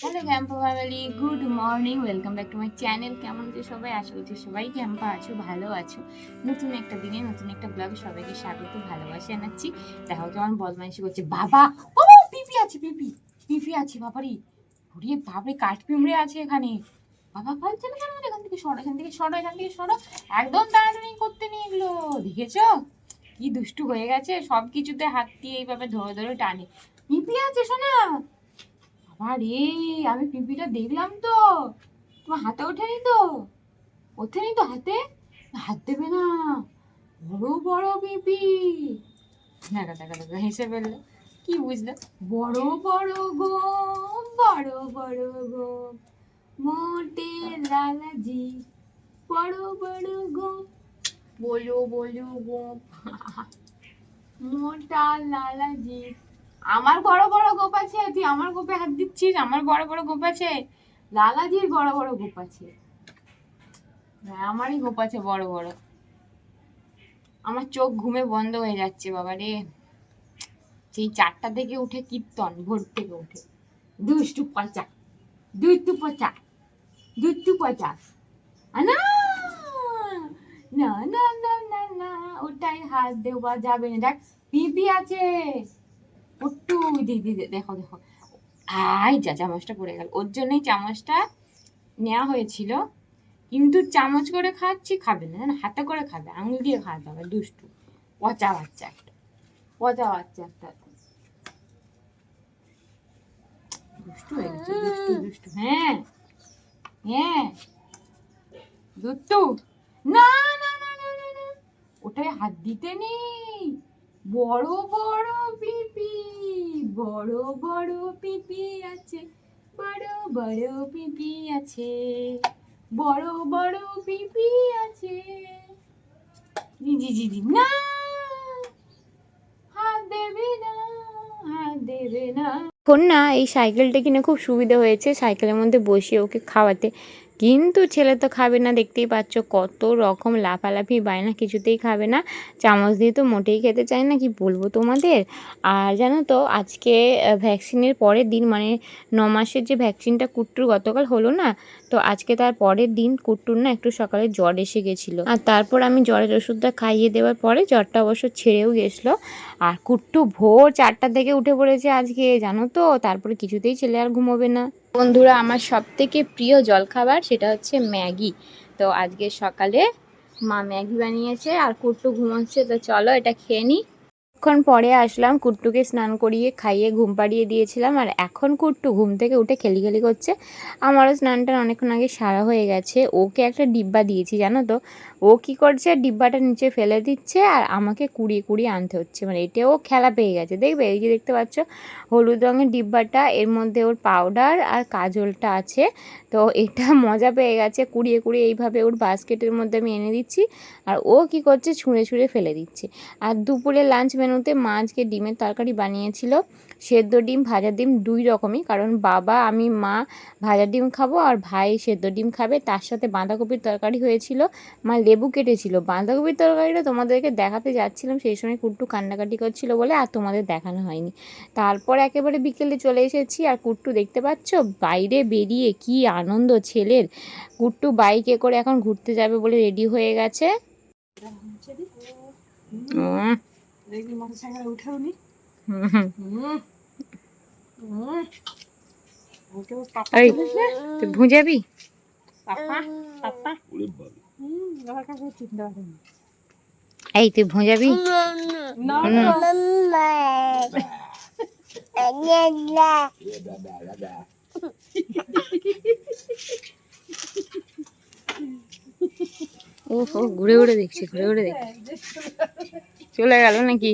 Hello Campa family good morning welcome back to my channel কেমন আছে সবাই? আশা করছি সবাই ক্যাম্পা আছো? ভালো আছো? নতুন একটা দিনে নতুন একটা ব্লগে সবাইকে স্বাগত, ভালোবাসি জানাচ্ছি। দেখো কেমন বদমাইশি করছে। বাবা! ও, পিপি আছে, পিপি। পিপি আছে বাবারি। ওরে বাবারে কাঠ পিমড়ে আছে এখানে। বাবা পালছে না কেন এখান থেকে সরো? এখান থেকে সরো, এখান থেকে সরো। একদম তাড়াতাড়ি করতে নেই এগুলো। দেখেছ? কি দুষ্টু হয়ে গেছে। সব কিছুতে হাত দিয়ে এইভাবে ধরে ধরে টানে। পিপি আছে শোনা বাবা রে, আমি পিপিটা দেখলাম তো। তোমার হাতে ওঠেনি তো? ওঠেনি তো হাতে? হাত দেবে না। বড় বড় পিপি দেখা দেখা দেখা, হেসে ফেলল। কি বুঝলে? বড় বড় গো, বড় বড় গো, মোটে লালাজি, বড় বড় গো, বলো বলো গো। মোটা লালাজি। আমার বড় বড় গোপ আছে, তুই আমার গোপে হাত দিচ্ছিস, আমার বড় বড় গোপ আছে। লালাজির বড় বড় গোপ আছে। হ্যাঁ আমারই গোপ আছে, বড় বড়। আমার চোখ ঘুমে বন্ধ হয়ে যাচ্ছে বাবা রে সেই চারটা থেকে উঠে কীর্তন, ভোর থেকে উঠে। দুষ্টু পচা দুষ্টু পচা দুষ্টু পচা। না না না না না, ওটাই হাত দেওয়া যাবে না। দেখ, পিপি আছে। একটু দিদি দেখো দেখো। আই যা, চামচটা পড়ে গেল। ওর জন্যই চামচটা নেওয়া হয়েছিল। কিন্তু চামচ করে খাচ্ছি, খাবে না। হাতে করে খাবে। আঙুল দিয়ে খাওয়াতে হবে। দুষ্টু পচা বাচ্চা একটা। পচা বাচ্চা একটা। দুষ্টু হয়ে গেছে দুষ্টু দুষ্টু। হ্যাঁ হ্যাঁ। দুষ্টু। না না না না না ওটায় হাত দিতে নেই। বড় বড় পিপি বড় বড় পিপি আছে বড় বড় পিপি আছে বড় বড় পিপি আছে। জি জি জি না। হাত দেবে না হাত দেবে না। এখন না এই সাইকেলটা কিনে খুব সুবিধা হয়েছে সাইকেলের মধ্যে বসিয়ে ওকে খাওয়াতে। কিন্তু ছেলে তো খাবে না, দেখতেই পাচ্ছ কত রকম লাফালাফি বায়না কিছুতেই খাবে না। চামচ দিয়ে তো মোটেই খেতে চায় না, কি বলব তোমাদের? আর জানো তো, আজকে ভ্যাকসিনের পরের দিন মানে ন মাসের যে ভ্যাকসিনটা কুট্টুর গতকাল হলো না, তো আজকে তার পরের দিন কুট্টুর না একটু সকালে জ্বর এসে গেছিল। আর তারপর আমি জ্বরের ওষুধটা খাইয়ে দেওয়ার পরে জ্বরটা অবশ্য ছেড়েও গেছিল। আর কুট্টু ভোর চারটা থেকে উঠে পড়েছে আজকে, জানো তো, তারপরে কিছুতেই ছেলে আর ঘুমোবে না। বন্ধুরা, আমার সব থেকে প্রিয় জলখাবার সেটা হচ্ছে ম্যাগি। তো আজকে সকালে মা ম্যাগি বানিয়েছে আর কুট্টু ঘুমোচ্ছে, তো চলো এটা খেয়ে নিই কিছুক্ষণ পরে আসলাম, কুট্টুকে স্নান করিয়ে খাইয়ে ঘুম পাড়িয়ে দিয়েছিলাম, আর এখন কুট্টু ঘুম থেকে উঠে খেলি খেলি করছে। আমারও স্নানটা অনেকক্ষণ আগে সারা হয়ে গেছে। ওকে একটা ডিব্বা দিয়েছি, জানো তো? ও কি করছে? ডিব্বাটা নিচে ফেলে দিচ্ছে আর আমাকে কুড়িয়ে কুড়িয়ে আনতে হচ্ছে। মানে এটাও খেলা পেয়ে গেছে। দেখবে? এই যে দেখতে পাচ্ছ, হলুদ রঙের ডিব্বাটা, এর মধ্যে ওর পাউডার আর কাজলটা আছে। তো এটা মজা পেয়ে গেছে। কুড়িয়ে কুড়িয়ে এইভাবে ওর বাস্কেটের মধ্যে আমি এনে দিচ্ছি আর ও কি করছে? ছুঁড়ে ছুঁড়ে ফেলে দিচ্ছে। আর দুপুরে লাঞ্চ মেনুতে মাছকে ডিমের তরকারি বানিয়েছিল। সেদ্ধ ডিম ভাজা ডিম দুই রকমই। কারণ বাবা আমি মা ভাজা ডিম খাব আর ভাই সেদ্ধ ডিম খাবে। তার সাথে বাঁধাকপির তরকারি হয়েছিল। মা লেবু কেটেছিল। বাঁধাকপির তরকারিটা তোমাদেরকে দেখাতে যাচ্ছিলাম। সেই সময় কুট্টু কান্নাকাটি করছিল বলে আর তোমাদের দেখানো হয়নি। তারপর একেবারে বিকেলে চলে এসেছি আর কুট্টু দেখতে পাচ্ছ? বাইরে বেরিয়ে কি আনন্দ ছেলের। কুট্টু বাইকে করে এখন ঘুরতে যাবে বলে রেডি হয়ে গেছে। দেখবি মোটর সাইকেলে উঠেও নি এই তুই ভুঁজাবি? এই তুই ও ঘুরে ঘুরে দেখছি ঘুরে ঘুরে দেখছি। চলে গেল নাকি?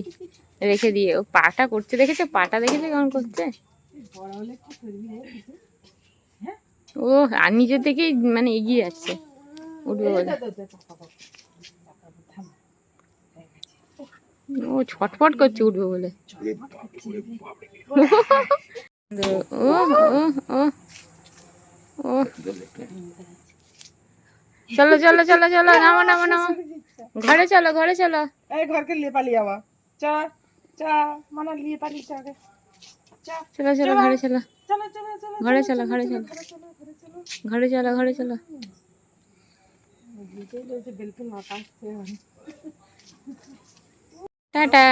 রেখে দিয়ে, ও পাটা করতে দেখেছে? পাটা দেখেছে কেমন করছে? ও, আর নিজে থেকেই মানে এগিয়ে যাচ্ছে। উঠবে বলে। ও ছটফট করছে, উঠবে বলে। ও ও ও ও। চলো চলো চলো চলো, নামো নামো নামো। ঘরে চলো ঘরে চলো। এই ঘরকে গে। চা চলো। চলো টাটা।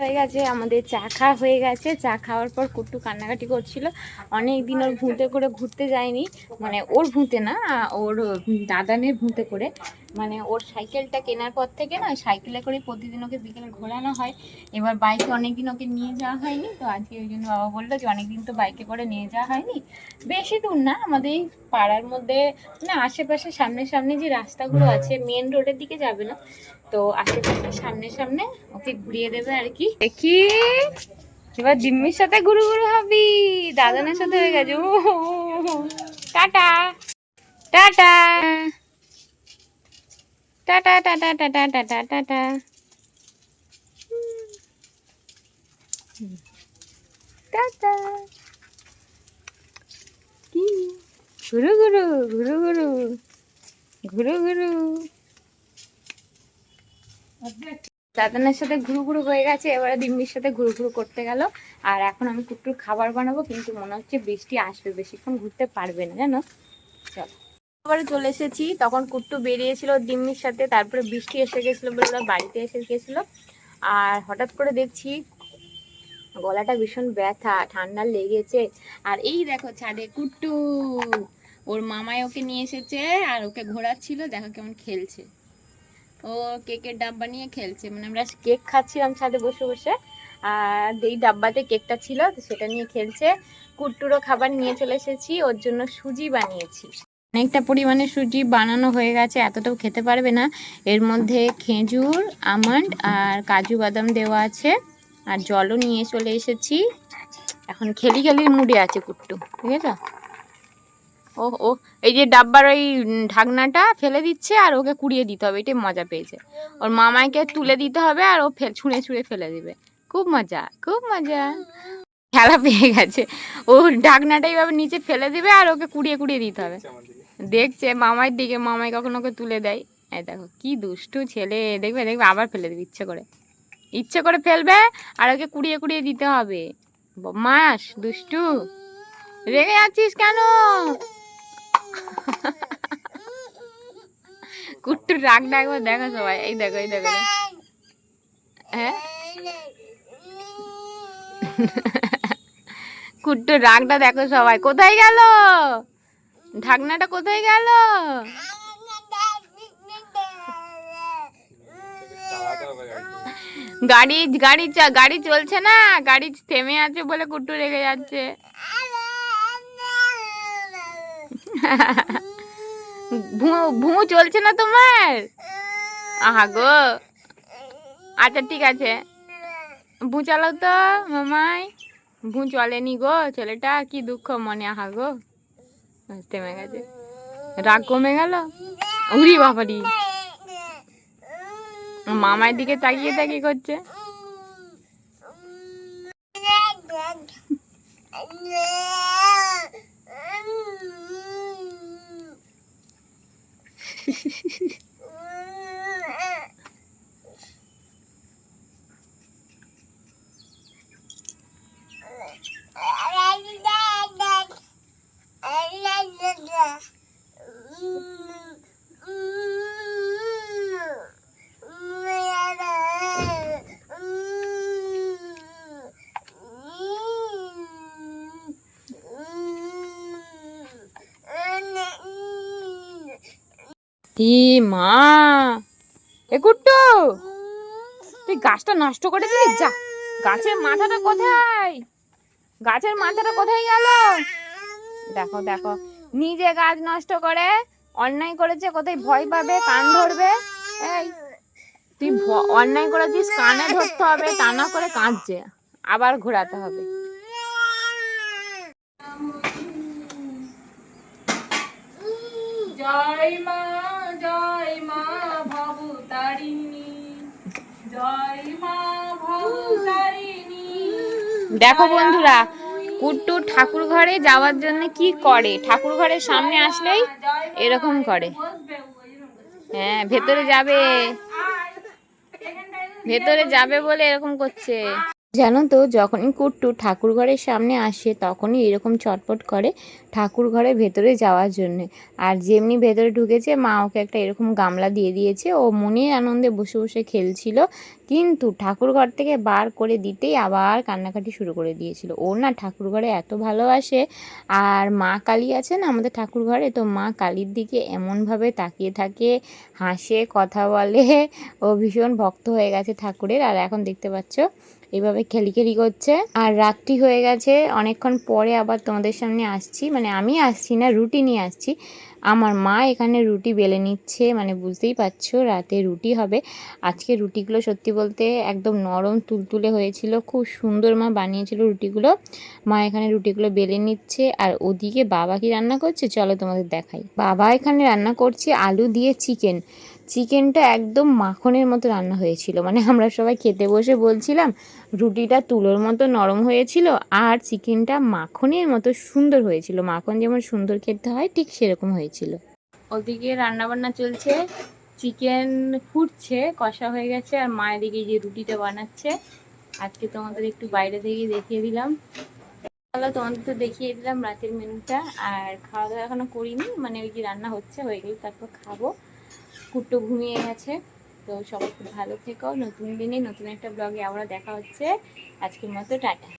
হয়ে গেছে, আমাদের চা খাওয়া হয়ে গেছে। চা খাওয়ার পর কুট্টু কান্নাকাটি করছিল। অনেক দিন ওর ভূতে করে ঘুরতে যায়নি। মানে ওর ভূতে না, ওর দাদানের ভূতে করে। মানে ওর সাইকেলটা কেনার পর থেকে না, সাইকেলে করে প্রতিদিন ওকে বিকেলে ঘোরানো হয়। এবার বাইকে অনেকদিন ওকে নিয়ে যাওয়া হয়নি, তো আজকে ওই জন্য বাবা বলল যে অনেকদিন তো বাইকে করে নিয়ে যাওয়া হয়নি। বেশি দূর না, আমাদের পাড়ার মধ্যে, না আশেপাশে সামনে সামনে যে রাস্তাগুলো আছে মেন রোডের দিকে যাবে না, তো আশেপাশে সামনে সামনে ওকে ঘুরিয়ে দেবে আর কি। দেখি, এবার দিম্মির সাথে ঘুরু ঘুরু হবি, দাদানের সাথে হয়ে গেছে ও। Ta-ta. Ta-ta. Ta-ta ta-ta ta-ta ta-ta ta-ta ta-ta কি ঘুরু ঘুরু ঘুরু ঘুরু ঘুরু ঘুরু দাদানের সাথে ঘুরু ঘুরু হয়ে গেছে, এবারে দিম্মির সাথে ঘুরু ঘুরু করতে গেল। আর এখন আমি কুট্টুর খাবার বানাবো, কিন্তু মনে হচ্ছে বৃষ্টি আসবে, বেশিক্ষণ ঘুরতে পারবে না, জানো? চলো। আবারও চলে এসেছি। তখন কুট্টু বেরিয়েছিল দিম্মির সাথে, তারপরে বৃষ্টি এসে গেছিল বলে ওরা বাড়িতে এসে গেছিল। আর হঠাৎ করে দেখছি গলাটা ভীষণ ব্যথা, ঠান্ডা লেগেছে। আর এই দেখো ছাদে কুট্টু, ওর মামাই ওকে নিয়ে এসেছে আর ওকে ঘোরাচ্ছিল, দেখো কেমন খেলছে। ও কেকের ডাব্বা নিয়ে খেলছে মানে আমরা কেক খাচ্ছিলাম ছাদে বসে বসে। আর এই ডাব্বাতে কেকটা ছিল তো সেটা নিয়ে খেলছে। কুট্টুরও খাবার নিয়ে চলে এসেছি, ওর জন্য সুজি বানিয়েছি। অনেকটা পরিমাণে সুজি বানানো হয়ে গেছে, এতটাও খেতে পারবে না। এর মধ্যে খেজুর, আমন্ড আর কাজু বাদাম দেওয়া আছে, আর জলও নিয়ে চলে এসেছি। এখন খেলি খেলির মুডে আছে কুট্টু ঠিক আছে ও ও এই যে ডাব্বার ওই ঢাকনাটা ফেলে দিচ্ছে আর ওকে কুড়িয়ে দিতে হবে, এটাই মজা পেয়েছে। ওর মামাইকে তুলে দিতে হবে আর ও ছুঁড়ে ছুঁড়ে ফেলে দিবে। খুব মজা খুব মজা। খেলা পেয়ে গেছে। ও ঢাকনাটা এইভাবে নিচে ফেলে দিবে আর ওকে কুড়িয়ে কুড়িয়ে দিতে হবে। দেখছে মামার দিকে, মামাই কখনো ওকে তুলে দেয়। এই দেখো, কি দুষ্টু ছেলে। দেখবে দেখবে আবার ফেলে দেবে, ইচ্ছে করে। ইচ্ছে করে ফেলবে আর ওকে কুড়িয়ে কুড়িয়ে দিতে হবে। মাস দুষ্টু। রেগে যাচ্ছিস কেন? কুট্টুর রাগ একবার দেখো সবাই। এই দেখো এই দেখো। হ্যাঁ? কুট্টুর রাগটা দেখো সবাই। কোথায় গেল? ঢাকনাটা কোথায় গেল? গাড়ি গাড়ি গাড়ি চলছে না? গাড়ি থেমে আছে বলে কুট্টু রেগে যাচ্ছে। ভু চলছে না তোমার? আহা গো। আচ্ছা ঠিক আছে। ভু চালাও তো, মামাই। ভু চলেনি গো, ছেলেটা কি দুঃখ মনে, আহা গো। থেমে গেছে। রাগ কমে গেল? উড়ি বাবারি। মামার দিকে তাকিয়ে তাকিয়ে করছে। ই মা। এ কুট্টু, তুই গাছটা নষ্ট করে দিলি? যা, গাছের মাথাটা কোথায়? গাছের মাথাটা কোথায় গেল? দেখো দেখো। নিজে গাছ নষ্ট করে অন্যায় করেছে কোথায় ভয় পাবে কান ধরবে? এই তুই অন্যায় করেছিস কানে ধরতে হবে তা না করে কাঁদছে। আবার ঘোরাতে হবে। জয় মা জয় মা জয় মা দেখো বন্ধুরা ঠাকুর ঘরে যাওয়ার জন্য কি করে? ঠাকুর ঘরের সামনে আসলেই এরকম করে। হ্যাঁ ভেতরে যাবে। ভেতরে যাবে বলে এরকম করছে। জানো তো, যখনই কুট্টু ঠাকুর ঘরের সামনে আসে, তখনই এরকম চটপট করে ঠাকুর ঘরের ভেতরে যাওয়ার জন্য। আর যেমনি ভেতরে ঢুকেছে, মা ওকে একটা এরকম গামলা দিয়ে দিয়েছে। ও মনে আনন্দে বসে বসে খেলছিল, কিন্তু ঠাকুর ঘর থেকে বার করে দিতেই আবার কান্নাকাটি শুরু করে দিয়েছিল। ও না ঠাকুর ঘরে এত ভালোবাসে। আর মা কালী আছে না আমাদের ঠাকুর ঘরে তো মা কালীর দিকে এমনভাবে তাকিয়ে থাকে, হাসে, কথা বলে। ও ভীষণ ভক্ত হয়ে গেছে ঠাকুরের। আর এখন দেখতে পাচ্ছ এইভাবে খেলি খেলি করছে। আর রাত্রি হয়ে গেছে, অনেকক্ষণ পরে আবার তোমাদের সামনে আসছি। মানে আমি আসছি না, রুটি নিয়ে আসছি। আমার মা এখানে রুটি বেলে নিচ্ছে মানে বুঝতেই পারছ, রাতে রুটি হবে। আজকে রুটিগুলো সত্যি বলতে একদম নরম তুলতুলে হয়েছিল, খুব সুন্দর মা বানিয়েছিল রুটিগুলো। মা এখানে রুটিগুলো বেলে নিচ্ছে, আর ওদিকে বাবা কি রান্না করছে? চলো তোমাদের দেখাই। বাবা এখানে রান্না করছে আলু দিয়ে চিকেন। চিকেনটা একদম মাখনের মতো রান্না হয়েছিল। মানে আমরা সবাই খেতে বসে বলছিলাম, রুটিটা তুলোর মতো নরম হয়েছিল আর চিকেনটা মাখনের মতো সুন্দর হয়েছিল। মাখন যেমন সুন্দর খেতে হয়, ঠিক সেরকম হয়েছিল। ওদিকে রান্না বান্না চলছে। চিকেন ফুটছে, কষা হয়ে গেছে আর মা এদিকে যে রুটিটা বানাচ্ছে, আজকে তোমাদের একটু বাইরে থেকে দেখিয়ে দিলাম। তোমাদের তো দেখিয়ে দিলাম রাতের মেনুটা। আর খাওয়া দাওয়া এখনও করিনি মানে ওই যে রান্না হচ্ছে, হয়ে গেলে, তারপর খাব। কুট্টু ঘুমিয়ে গেছে। তো সবাই খুব ভালো থেকো। নতুন দিনে নতুন একটা ব্লগে আমরা দেখা হচ্ছে। আজকের মতো টাটা।